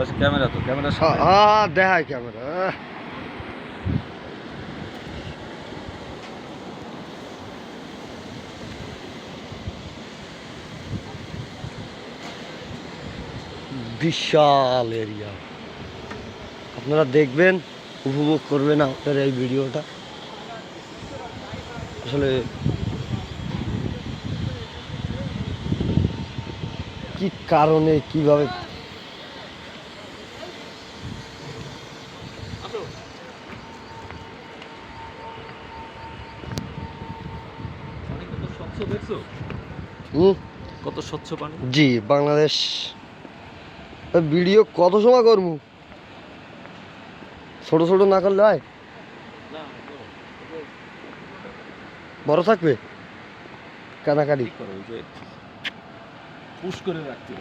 পাশে ক্যামেরা তো ক্যামেরা হ্যাঁ দেখায় ক্যামেরা বিশাল এরিয়া। আপনারা দেখবেন, উপভোগ করবেন আপনার এই ভিডিওটা। আসলে কি কারণে, কীভাবে পানি কত স্বচ্ছ দেখছ? হুম। কত স্বচ্ছ পানি? জি বাংলাদেশ। ভিডিও কত সময় করব? ছোট ছোট না করলে হয়? বড়। থাকবে? কানাকানি পুশ করে রাখতে